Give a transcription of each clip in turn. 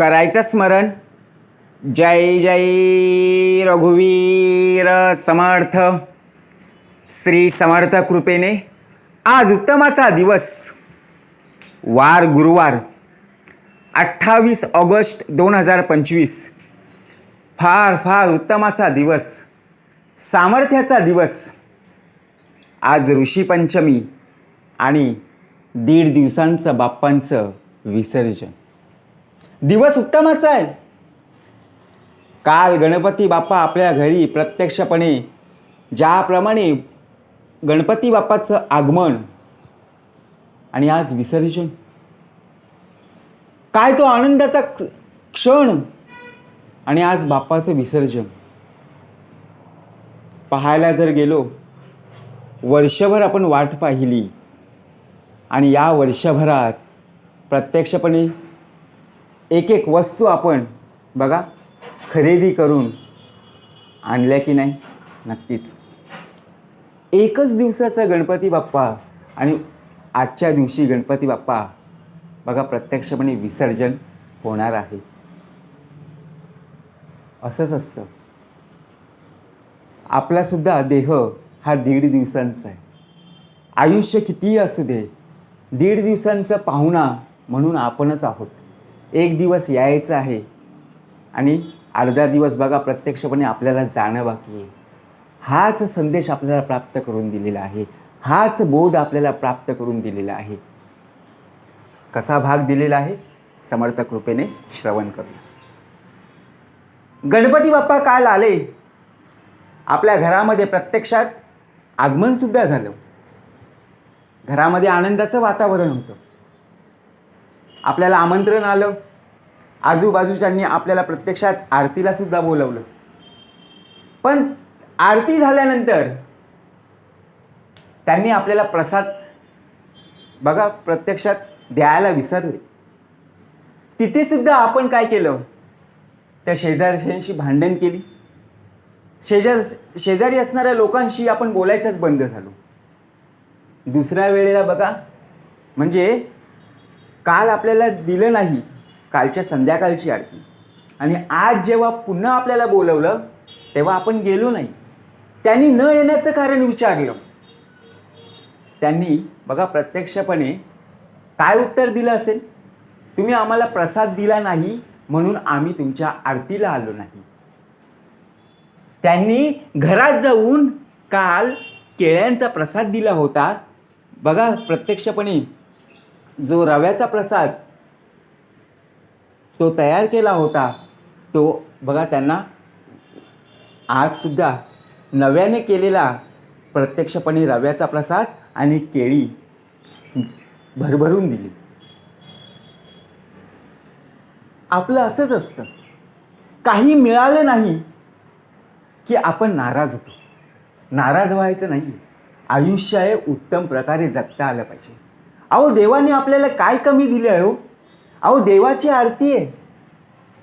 करायचं स्मरण. जय जय रघुवीर समर्थ. श्री समर्थ कृपेने आज उत्तमाचा दिवस. वार गुरुवार अठ्ठावीस ऑगस्ट दोन हजार पंचवीस. फार फार उत्तमाचा दिवस. सामर्थ्याचा दिवस. आज ऋषीपंचमी आणि दीड दिवसांचं बाप्पांचं विसर्जन. दिवस उत्तमच आहे. काल गणपती बाप्पा आपल्या घरी प्रत्यक्षपणे ज्याप्रमाणे गणपती बाप्पाचं आगमन आणि आज विसर्जन. काय तो आनंदाचा क्षण आणि आज बाप्पाचं विसर्जन. पाहायला जर गेलो वर्षभर आपण वाट पाहिली आणि या वर्षभरात प्रत्यक्षपणे एक एक वस्तू आपण बघा खरेदी करून आणल्या की नाही? नक्कीच. एकच दिवसाचा गणपती बाप्पा आणि आजच्या दिवशी गणपती बाप्पा बघा प्रत्यक्षपणे विसर्जन होणार आहे. असंच असतं. आपलासुद्धा देह हा दीड दिवसांचा आहे. आयुष्य कितीही असू दे दीड दिवसांचा पाहुणा म्हणून आपणच आहोत. एक दिवस यायचं आहे. आणि अर्धा दिवस बघा प्रत्यक्षपणे आपल्याला जाणं बाकी आहे. हाच संदेश आपल्याला प्राप्त करून दिलेला आहे. हाच बोध आपल्याला प्राप्त करून दिलेला आहे. कसा भाग दिलेला आहे? समर्थ कृपेने श्रवण करूया. गणपती बाप्पा काल आले. आपल्या घरामध्ये प्रत्यक्षात आगमनसुद्धा झालं. घरामध्ये आनंदाचं वातावरण होतं. आपल्याला आमंत्रण आलं. आजूबाजूच्यांनी आपल्याला प्रत्यक्षात आरतीला सुद्धा बोलवलं. पण आरती झाल्यानंतर त्यांनी आपल्याला प्रसाद बघा प्रत्यक्षात द्यायला विसरले. तिथे सुद्धा आपण काय केलं? त्या शेजारशांशी भांडण केली. शेजार शेजारी असणाऱ्या लोकांशी आपण बोलायचंच बंद झालो. दुसऱ्या वेळेला बघा म्हणजे काल आपल्याला दिलं नाही कालच्या संध्याकाळची आरती. आणि आज जेव्हा पुन्हा आपल्याला बोलवलं तेव्हा आपण गेलो नाही. त्यांनी न येण्याचं कारण विचारलं. त्यांनी बघा प्रत्यक्षपणे काय उत्तर दिलं असेल? तुम्ही आम्हाला प्रसाद दिला नाही म्हणून आम्ही तुमच्या आरतीला आलो नाही. त्यांनी घरात जाऊन काल केळ्यांचा प्रसाद दिला होता. बघा प्रत्यक्षपणे जो रव्याचा प्रसाद तो तयार केला होता तो बघा त्यांना आजसुद्धा नव्याने केलेला प्रत्यक्षपणे रव्याचा प्रसाद आणि केळी भरभरून दिली. आपलं असंच असतं. काही मिळालं नाही की आपण नाराज होतो. नाराज व्हायचं नाही आयुष्य हे उत्तम प्रकारे जगता आलं पाहिजे. अहो देवाने आपल्याला काय कमी दिली आहे हो? अहो देवाची आरती आहे.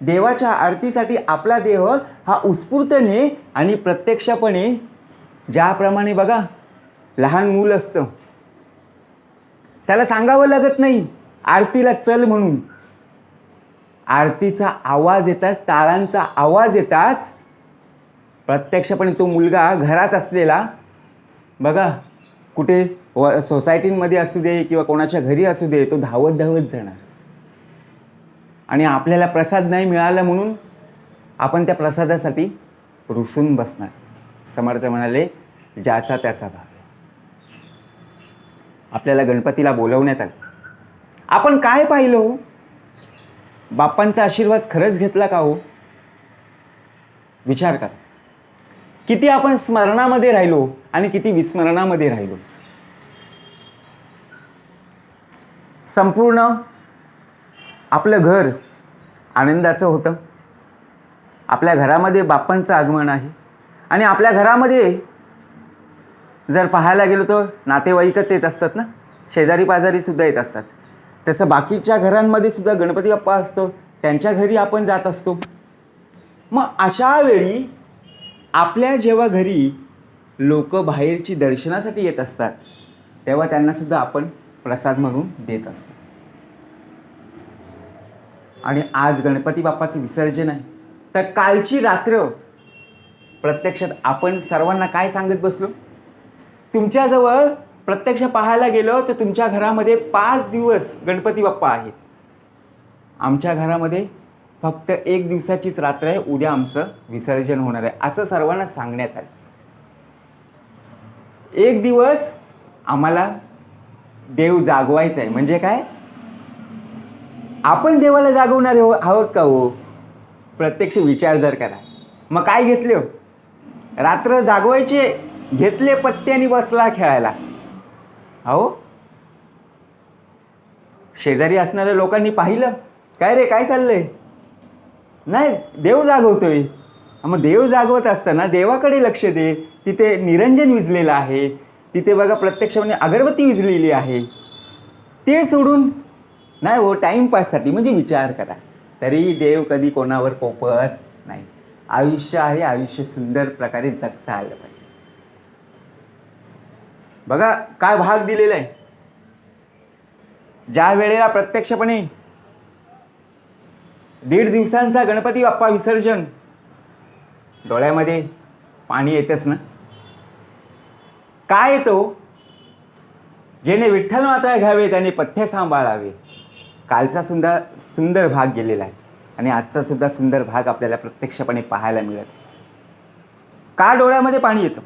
देवाच्या आरतीसाठी आपला देह हा उत्स्फूर्तने आणि प्रत्यक्षपणे ज्याप्रमाणे बघा लहान मूल असतं. त्याला सांगावं लागत नाही आरतीला चल म्हणून. आरतीचा आवाज येतात टाळांचा आवाज येताच प्रत्यक्षपणे तो मुलगा घरात असलेला बघा कुठे व सोसायटींमध्ये असू दे किंवा कोणाच्या घरी असू दे तो धावत धावत जाणार. आणि आपल्याला प्रसाद नाही मिळाला म्हणून आपण त्या प्रसादासाठी रुसून बसणार. समर्थ म्हणाले ज्याचा त्याचा भाग आपल्याला गणपतीला बोलवण्यात आलं. आपण काय पाहिलो हो? बाप्पांचा आशीर्वाद खरंच घेतला का हो? विचार करा. किती आपण स्मरणामध्ये राहिलो आणि किती विस्मरणामध्ये राहिलो? संपूर्ण आपलं घर आनंदाचं होतं. आपल्या घरामध्ये बाप्पांचं आगमन आहे. आणि आपल्या घरामध्ये जर पाहायला गेलो तर नातेवाईकच येत असतात ना? शेजारी पाजारीसुद्धा येत असतात. तसं बाकीच्या घरांमध्ये सुद्धा गणपती बाप्पा असतो. त्यांच्या घरी आपण जात असतो. मग अशा वेळी आपल्या जेव्हा घरी लोक बाहेरची दर्शनासाठी येत असतात तेव्हा त्यांनासुद्धा आपण प्रसाद म्हणून देत असतो. आणि आज गणपती बाप्पाचं विसर्जन आहे. तर कालची रात्र प्रत्यक्षात आपण सर्वांना काय सांगत बसलो? तुमच्याजवळ प्रत्यक्ष पाहायला गेलो तर तुमच्या घरामध्ये पाच दिवस गणपती बाप्पा आहेत. आमच्या घरामध्ये फक्त एक दिवसाचीच रात्र आहे. उद्या आमचं विसर्जन होणार आहे. असं सर्वांना सांगण्यात आलं. एक दिवस आम्हाला देव जागवायचा आहे म्हणजे काय? आपण देवाला जागवणार हो- आहोत का हो? प्रत्यक्ष विचार जर करा. मग काय घेतले हो? रात्र जागवायचे घेतले पत्ते आणि बसला खेळायला. अहो? शेजारी असणाऱ्या लोकांनी पाहिलं? काय रे काय चाललंय? नाही देव जागवतोय. मग देव जागवत असताना देवाकडे लक्ष दे. तिथे निरंजन विजलेलं आहे. तिथे बघा प्रत्यक्षपणे म्हणजे अगरबत्ती विजलेली आहे. ते सोडून नाही हो टाईमपाससाठी म्हणजे विचार करा. तरी देव कधी कोणावर पोपत नाही. आयुष्य आहे आयुष्य सुंदर प्रकारे जगता आलं पाहिजे. बघा काय भाग दिलेला आहे. ज्या वेळेला प्रत्यक्षपणे दीड दिवसांचा गणपती बाप्पा विसर्जन डोळ्यामध्ये पाणी येतच ना? काय येतो जेणे विठ्ठल माता घ्यावे त्याने पथ्य सांभाळावे. कालचा सुद्धा सुंदर भाग गेलेला आहे. आणि आजचा सुद्धा सुंदर भाग आपल्याला प्रत्यक्षपणे पाहायला मिळत का डोळ्यामध्ये पाणी येतं?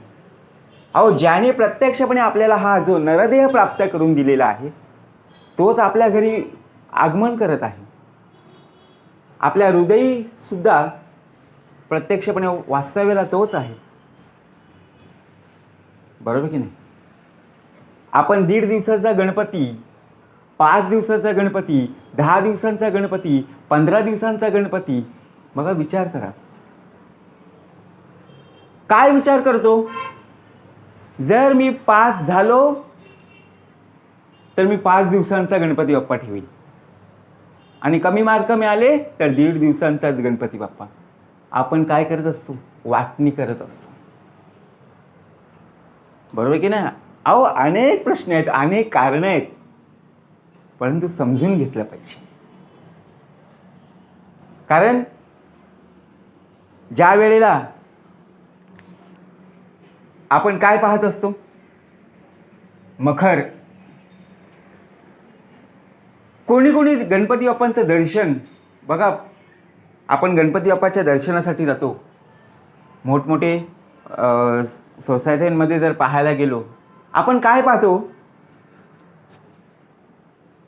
अहो ज्याने प्रत्यक्षपणे आपल्याला हा जो नरदेह प्राप्त करून दिलेला आहे तोच आपल्या घरी आगमन करत आहे. आपल्या हृदयसुद्धा प्रत्यक्षपणे वास्तव्याला तोच आहे. बरोबर की नाही? आपण दीड दिवसाचा गणपती पाच दिवसाचा गणपती दहा दिवसांचा गणपती पंधरा दिवसांचा गणपती बघा विचार करा. काय विचार करतो? जर मी पास झालो तर मी पाच दिवसांचा गणपती बाप्पा ठेवीन. आणि कमी मार्क मिळाले तर दीड दिवसांचाच गणपती बाप्पा. आपण काय करत असतो? वाटणी करत असतो. बरोबर की नाही? अहो अनेक प्रश्न आहेत अनेक कारणं आहेत. परंतु समजून घेतलं पाहिजे. कारण ज्या वेळेला आपण काय पाहत असतो? मखर. कोणी कोणी गणपती बाप्पांचं दर्शन बघा आपण गणपती बाप्पाच्या दर्शनासाठी जातो. मोठमोठे अ, सोसायट्यांमध्ये जर पाहायला गेलो आपण काय पाहतो?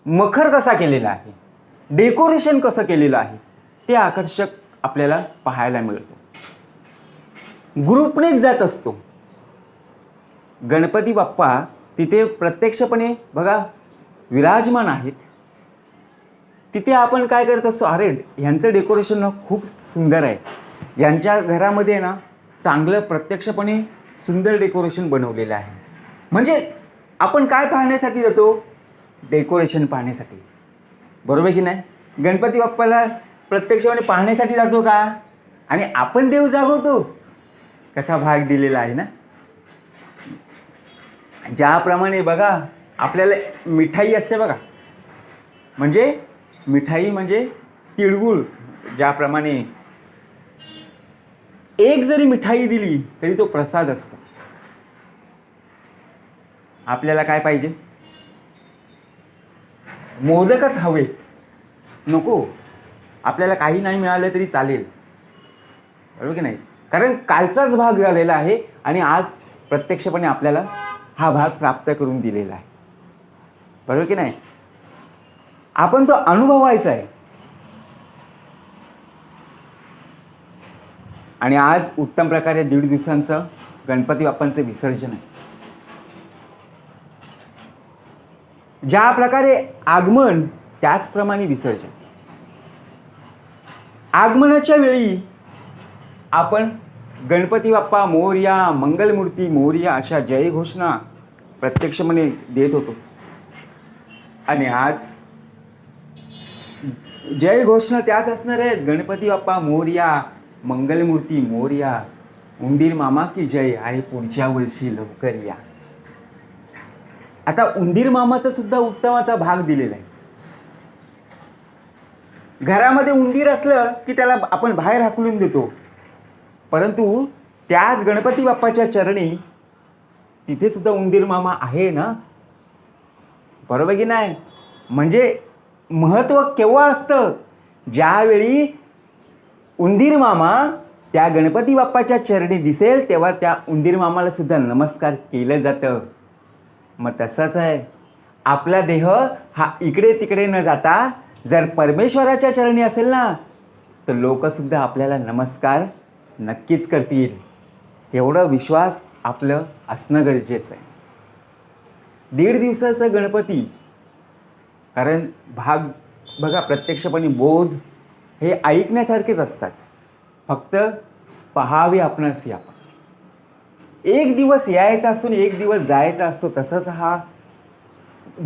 मखर कसा केलेला आहे? डेकोरेशन कसं केलेलं आहे? ते आकर्षक आपल्याला पाहायला मिळतं. ग्रुपनेच जात असतो. गणपती बाप्पा तिथे प्रत्यक्षपणे बघा विराजमान आहेत. तिथे आपण काय करत असतो? अरे ह्यांचं डेकोरेशन ना खूप सुंदर आहे. यांच्या घरामध्ये ना चांगलं प्रत्यक्षपणे सुंदर डेकोरेशन बनवलेलं आहे. म्हणजे आपण काय पाहण्यासाठी जातो? डेकोरेशन पाहण्यासाठी. बरोबर की नाही? गणपती बाप्पाला प्रत्यक्षपणे पाहण्यासाठी जातो का? आणि आपण देव जागवतो? कसा भाग दिलेला आहे ना? ज्याप्रमाणे बघा आपल्याला मिठाई असते बघा. म्हणजे मिठाई म्हणजे तिळगुळ ज्याप्रमाणे एक जरी मिठाई दिली तरी तो प्रसाद असतो. आपल्याला काय पाहिजे? मोदकच हवेत. नको. आपल्याला काही नाही मिळालं तरी चालेल. बरोबर की नाही? कारण कालचाच भाग झालेला आहे आणि आज प्रत्यक्षपणे आपल्याला हा भाग प्राप्त करून दिलेला आहे. बरोबर की नाही? आपण तो अनुभवायचा आहे. आणि आज उत्तम प्रकारे दीड दिवसांचं गणपती बाप्पांचं विसर्जन आहे. ज्या प्रकारे आगमन त्याचप्रमाणे विसर्जन. आगमनाच्या वेळी आपण गणपती बाप्पा मोर्या मंगलमूर्ती मोर्या अशा जय घोषणा प्रत्यक्षपणे देत होतो. आणि आज जय घोषणा त्याच असणार आहेत. गणपती बाप्पा मोर्या मंगलमूर्ती मोर्या उंदीर मामा की जय आणि पुढच्या वर्षी लवकर या आता उंदीर मामाचा सुद्धा उत्तमाचा भाग दिलेला आहे. घरामध्ये उंदीर असलं की त्याला आपण बाहेर हाकलून देतो. परंतु त्याच गणपती बाप्पाच्या चरणी तिथे सुद्धा उंदीर मामा आहे ना? बरोबर की नाही? म्हणजे महत्त्व केव्हा असतं? ज्यावेळी उंदीर मामा त्या गणपती बाप्पाच्या चरणी दिसेल तेव्हा त्या उंदीर मामाला सुद्धा नमस्कार केलं जातं. मग तसंच आहे. आपला देह हा इकडे तिकडे न जाता जर परमेश्वराच्या चरणी असेल ना तर लोकसुद्धा आपल्याला नमस्कार नक्कीच करतील. एवढं विश्वास आपलं असणं गरजेचं आहे. दीड दिवसाचं गणपती कारण भाग बघा प्रत्यक्षपणे बोध हे ऐकण्यासारखेच असतात. फक्त पहावे आपणास या एक दिवस यायचा असून एक दिवस जायचा असतो तसंच हा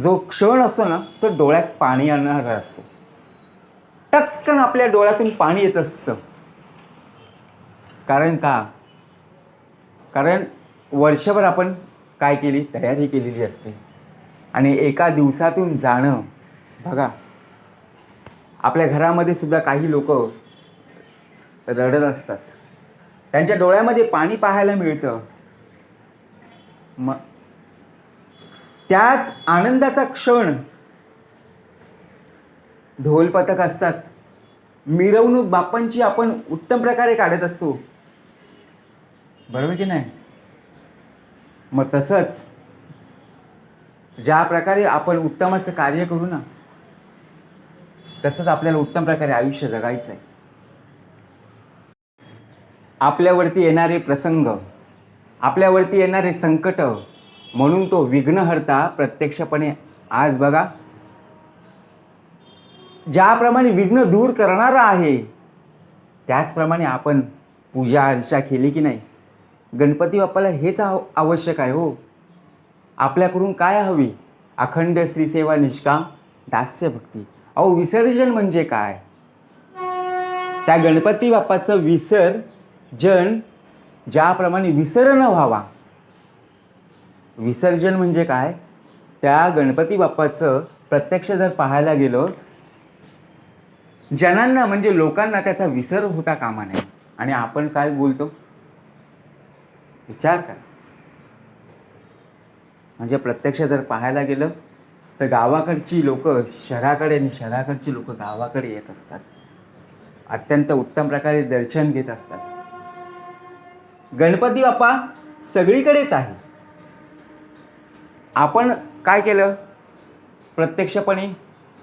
जो क्षण असतो ना तो डोळ्यात पाणी आणणारा असतो. टचकन आपल्या डोळ्यातून पाणी येत असतं. कारण का? कारण वर्षभर आपण काय केली? तयारी केलेली असते. आणि एका दिवसातून जाणं. बघा आपल्या घरामध्ये सुद्धा काही लोक रडत असतात. त्यांच्या डोळ्यामध्ये पाणी पाहायला मिळतं. मग त्याच आनंदाचा क्षण ढोल पथक असतात. मिरवणूक बाप्पांची आपण उत्तम प्रकारे काढत असतो. बरोबर की नाही? मग तसंच ज्या प्रकारे आपण उत्तमाचं कार्य करू ना तसंच आपल्याला उत्तम प्रकारे आयुष्य जगायचं आहे आपल्यावरती येणारे प्रसंग आपल्यावरती येणारे संकट म्हणून तो विघ्नहर्ता प्रत्यक्षपणे आज बघा. ज्याप्रमाणे विघ्न दूर करणारा आहे त्याचप्रमाणे आपण पूजा अर्चा केली की नाही? गणपती बाप्पाला हेच आव आवश्यक आहे हो. आपल्याकडून काय हवी? अखंड श्रीसेवा निष्काम दास्य भक्ती अहो विसर्जन म्हणजे काय? त्या गणपती बाप्पाचं विसर्जन ज्याप्रमाणे विसरण व्हावा. विसर्जन म्हणजे काय? त्या गणपती बाप्पाचं प्रत्यक्ष जर पाहायला गेलो जनांना म्हणजे लोकांना त्याचा विसर होता कामा नये. आणि आपण काय बोलतो? विचार करा. म्हणजे प्रत्यक्ष जर पाहायला गेलं तर गावाकडची लोक शहराकडे आणि शहराकडची लोक गावाकडे येत असतात. अत्यंत उत्तम प्रकारे दर्शन घेत असतात. गणपती बाप्पा सगळीकडेच आहे. आपण काय केलं? प्रत्यक्षपणे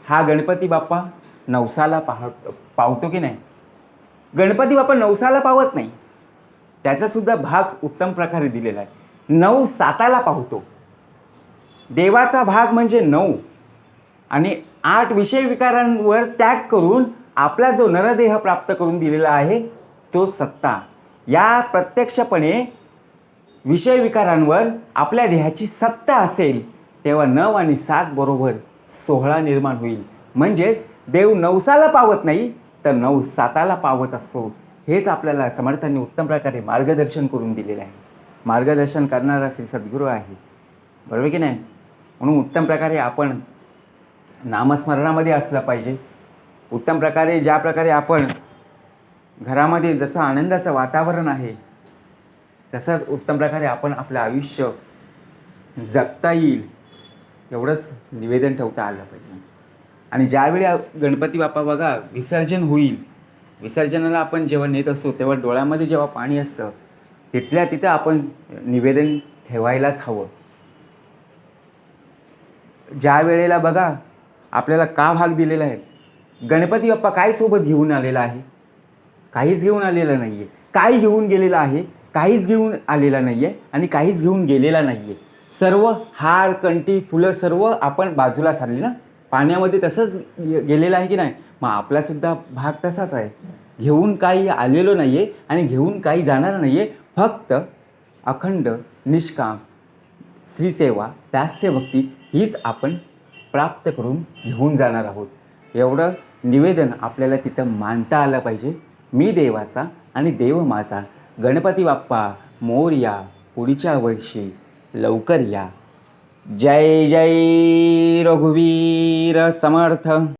हा गणपती बाप्पा नवसाला पाह पावतो की नाही? गणपती बाप्पा नवसाला पावत नाही. त्याचासुद्धा भाग उत्तम प्रकारे दिलेला आहे. नऊ साताला पाहतो देवाचा भाग म्हणजे नऊ. आणि आठ विषय विकारांवर त्याग करून आपला जो नरदेह प्राप्त करून दिलेला आहे तो सत्ता. या प्रत्यक्षपणे विषय विकारांवर आपल्या देहाची सत्ता असेल तेव्हा नऊ आणि सात बरोबर सोहळा निर्माण होईल. म्हणजेच देव नवसाला पावत नाही तर नऊ साताला पावत असतो. हेच आपल्याला समर्थांनी उत्तम प्रकारे मार्गदर्शन करून दिलेलं आहे. मार्गदर्शन करणारा श्री सद्गुरू आहे बरोबर की नाही? म्हणून उत्तम प्रकारे आपण नामस्मरणामध्ये असलं पाहिजे. उत्तम प्रकारे ज्या प्रकारे आपण घरामध्ये जसं आनंदाचं वातावरण आहे तसंच उत्तम प्रकारे आपण आपलं आयुष्य जगता येईल एवढंच निवेदन ठेवता आलं पाहिजे. आणि ज्यावेळी गणपती बाप्पा बघा विसर्जन होईल. विसर्जनाला आपण जेव्हा नेत असतो तेव्हा डोळ्यामध्ये जेव्हा पाणी असतं तिथल्या तिथं आपण निवेदन ठेवायलाच हवं. ज्या वेळेला बघा आपल्याला का भाग दिलेला आहे? गणपती बाप्पा काय सोबत घेऊन आलेला आहे? काहीच घेऊन आलेला नाही आहे काय घेऊन गेलेला आहे? काहीच घेऊन आलेला नाही आहे आणि काहीच घेऊन गेलेला नाही आहे सर्व हार कंटी फुलं सर्व आपण बाजूला सारली ना? पाण्यामध्ये तसंच गेलेलं आहे की नाही? मग आपलासुद्धा भाग तसाच आहे. घेऊन काही आलेलो नाही आहे आणि घेऊन काही जाणार नाही आहे फक्त अखंड निष्काम श्रीसेवा दास्यभक्ती हीच आपण प्राप्त करून घेऊन जाणार आहोत. एवढं निवेदन आपल्याला तिथं मांडता आलं पाहिजे. मी देवाचा आणि देव माझा. गणपती बाप्पा मोर या पुढच्या वर्षी लवकर या. जय जय रघुवीर समर्थ.